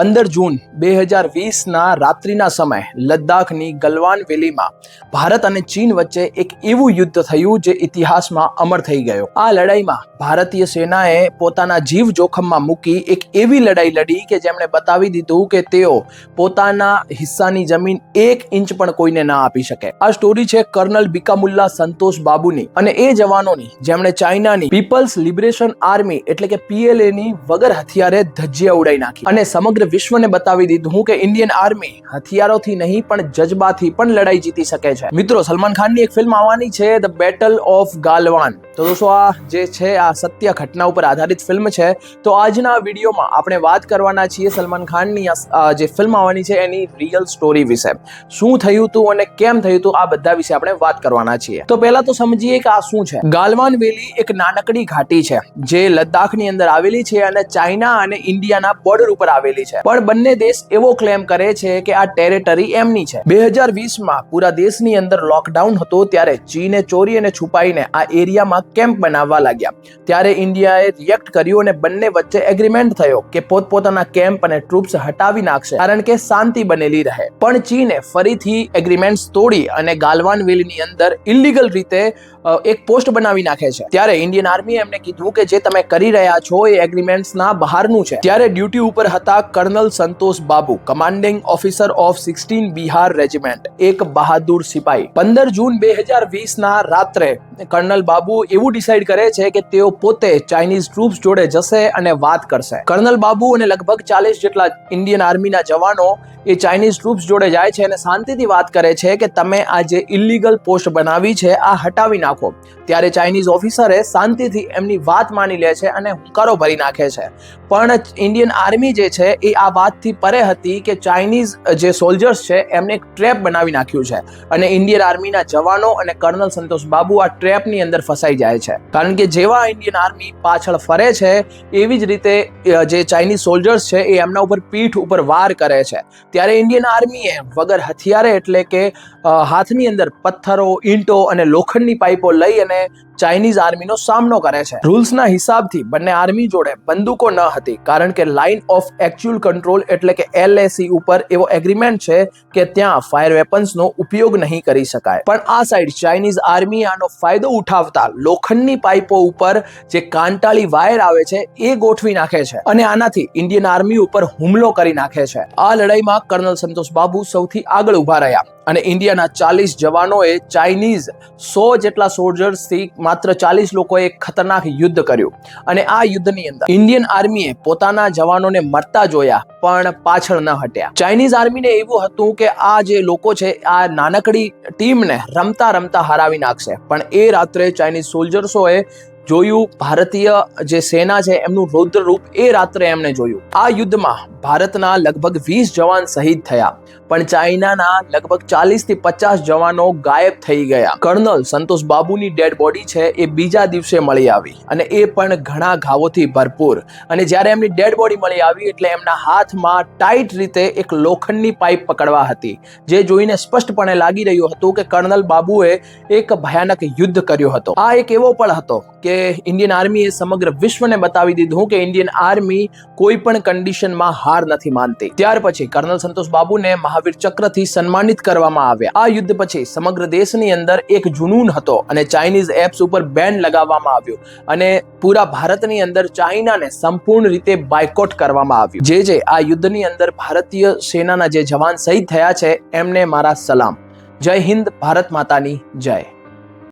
પંદર જૂન બે હજાર વીસના રાત્રિના સમયે લદ્દાખની ગલવાન વેલીમાં ભારત અને ચીન વચ્ચે એક એવું યુદ્ધ થયું જે ઇતિહાસમાં અમર થઈ ગયો. આ લડાઈમાં ભારતીય સેનાએ પોતાના જીવ જોખમમાં મૂકી એક એવી લડાઈ લડી કે જેમણે બતાવી દીધું કે તેઓ પોતાના હિસ્સાની જમીન એક ઇંચ પણ કોઈને ના આપી શકે. આ સ્ટોરી છે કર્નલ બિકામુલ્લા સંતોષ બાબુની અને એ જવાનોની, જેમણે ચાઇનાની પીપલ્સ લિબરેશન આર્મી એટલે કે પીએલએની વગર હથિયારે ધજ્જિયા ઉડાઈ નાખી અને સમગ્ર વિશ્વને બતાવી દીધું કે ઇન્ડિયન આર્મી હથિયારોથી નહીં, પણ જજબાથી પણ લડાઈ જીતી શકે છે. મિત્રો, સલમાન ખાનની એક ફિલ્મ આવવાની છે ધ બેટલ ઓફ ગાલવાન તો દોસ્તો, આ જે છે, આ સત્ય ઘટના ઉપર આધારિત ફિલ્મ છે. તો આજના વિડીયોમાં આપણે વાત કરવાના છીએ સલમાન ખાનની જે ફિલ્મ આવવાની છે, એની રિયલ સ્ટોરી વિશે. શું થયું હતું અને કેમ થયું હતું આ બધા વિશે આપણે વાત કરવાના છીએ. તો પહેલા તો સમજીએ કે આ શું છે. ગાલવાન વેલી એક નાનકડી ઘાટી છે, જે લદ્દાખની અંદર આવેલી છે અને ચાઇના અને ઇન્ડિયાના બોર્ડર ઉપર આવેલી છે. પણ બંને દેશ એવો ક્લેમ કરે છે કે આ ટેરેટરી એમની છે. બે હજાર વીસમાં પૂરા દેશની અંદર લોકડાઉન હતો ત્યારે ચીને ચોરી અને છુપાઈને આ એરિયામાં કેમ્પ બનાવવા લાગ્યા. ત્યારે ઇન્ડિયાએ રિએક્ટ કર્યું અને બંને વચ્ચે એગ્રીમેન્ટ થયો કે પોતપોતાના કેમ્પ અને ટ્રુપ્સ હટાવી નાખશે, કારણ કે શાંતિ બનેલી રહે. પણ ચીને ફરીથી એગ્રીમેન્ટ્સ તોડી અને ગાલવાન વેલીની અંદર ઇલીગલ રીતે એક પોસ્ટ બનાવી નાખે છે. ત્યારે ઇન્ડિયન આર્મીએ એમને કીધું કે જે તમે કરી રહ્યા છો એ એગ્રીમેન્ટ્સના બહારનું છે. ત્યારે ડ્યુટી ઉપર હતા colonel Santosh Babu commanding officer of sixteen Bihar regiment એક બહાદુર સિપાહી પંદર જૂન બે હજાર વીસના રાત્રે કર્નલ બાબુ એવું ડિસાઈડ કરે છે કે તેઓ પોતે ચાઇનીઝ ટ્રુપ્સ જોડે જશે અને વાત કરશે. કર્નલ બાબુ અને લગભગ ચાલીસ જેટલા ઇન્ડિયન આર્મીના જવાનો એ ચાઇનીઝ ટ્રુપ્સ જોડે જાય છે અને શાંતિથી વાત કરે છે કે તમે આ જે ઇલીગલ પોસ્ટ બનાવી છે, આ હટાવી નાખો. ત્યારે ચાઇનીઝ ઓફિસરે શાંતિથી એમની વાત માની લે છે અને હુંકારો ભરી નાખે છે. પણ ઇન્ડિયન આર્મી જે છે એ આ વાતથી પરે હતી કે ચાઇનીઝ જે સોલ્જર્સ છે એમને એક ટ્રેપ બનાવી નાખ્યું છે. અને ઇન્ડિયન આર્મીના જવાનો અને કર્નલ સંતોષ બાબુ આ ટ્રેપની અંદર ફસાઈ જાય છે. કારણ કે જેવા ઇન્ડિયન આર્મી પાછળ ફરે છે, એવી જ રીતે જે ચાઇનીઝ સોલ્જર્સ છે એ એમના ઉપર પીઠ ઉપર વાર કરે છે. ત્યારે ઇન્ડિયન આર્મીએ વગર હથિયારે એટલે કે હાથની અંદર પથ્થરો, ઈંટો અને લોખંડની પાઇપો લઈ અને ચાઇનીઝ આર્મીનો સામનો કરે છે. રૂલ્સના હિસાબથી બંને આર્મી જોડે બંદૂકો ન હતી, કારણ કે લાઇન ઓફ એકચ્યુઅલ કંટ્રોલ એટલે કે એલએસી ઉપર એવો એગ્રીમેન્ટ છે કે ત્યાં ફાયર વેપન્સનો ઉપયોગ નહીં કરી શકાય. પણ આ સાઈડ ચાઇનીઝ આર્મી આનો ફાયદો ઉઠાવતા લોખંડની પાઇપો ઉપર જે કાંટાળી વાયર આવે છે એ ગોઠવી નાખે છે અને આનાથી ઇન્ડિયન આર્મી ઉપર હુમલો કરી નાખે છે. આ લડાઈમાં કર્નલ સંતોષ બાબુ સૌથી આગળ ઊભા રહ્યા અને ઇન્ડિયાના ચાલીસ જવાનોએ ચાઇનીઝ સો જેટલા સોલ્જર્સથી માત્ર ચાલીસ લોકોએ ખતરનાક યુદ્ધ કર્યું. અને આ યુદ્ધની અંદર ઇન્ડિયન આર્મીએ પોતાના જવાનોને મરતા જોયા, પણ પાછળ ન હટ્યા. ચાઇનીઝ આર્મીને એવું હતું કે આ જે લોકો છે, આ નાનકડી ટીમને રમતા રમતા હરાવી નાખશે. પણ એ રાત્રે ચાઇનીઝ સોલ્જર્સોએ જોયું, ભારતીય જે સેના છે, એમનું રૌદ્ર રૂપ એ રાત્રે એમણે જોયું. આ યુદ્ધમાં ભારતના લગભગ વીસ જવાન શહીદ થયા, પણ ચાઇનાના લગભગ ચાલીસથી પચાસ જવાનો ગાયબ થઈ ગયા. કર્નલ સંતોષ બાબુની ડેડ બોડી છે, એ બીજા દિવસે મળી આવી, અને એ પણ ઘણા ઘાવોથી ભરપૂર. અને જ્યારે એમની ડેડ બોડી મળી આવી, એટલે એમના હાથમાં ટાઈટ રીતે એક લોખંડની પાઇપ પકડવા હતી, જે જોઈને સ્પષ્ટપણે લાગી રહ્યું હતું કે કર્નલ બાબુએ એક ભયાનક યુદ્ધ કર્યો હતો. આ એક એવો પણ હતો કે ઇન્ડિયન આર્મીએ સમગ્ર વિશ્વને બતાવી દીધું કે ઇન્ડિયન આર્મી કોઈ પણ કન્ડિશનમાં હાર નથી માનતી. ત્યાર પછી કર્નલ સંતોષ બાબુને મહાવીર ચક્રથી સન્માનિત કરવામાં આવ્યા. આ યુદ્ધ પછી સમગ્ર દેશની અંદર એક જુનૂન હતો અને ચાઇનીઝ એપ્સ ઉપર બેન લગાવવામાં આવ્યું અને પૂરા ભારતની અંદર ચાઇનાને સંપૂર્ણ રીતે બાયકોટ કરવામાં આવ્યું. જે જે આ યુદ્ધની અંદર ભારતીય સેનાના જે જવાન શહીદ થયા છે, એમને મારા સલામ. જય હિન્દ, ભારત માતાની જય.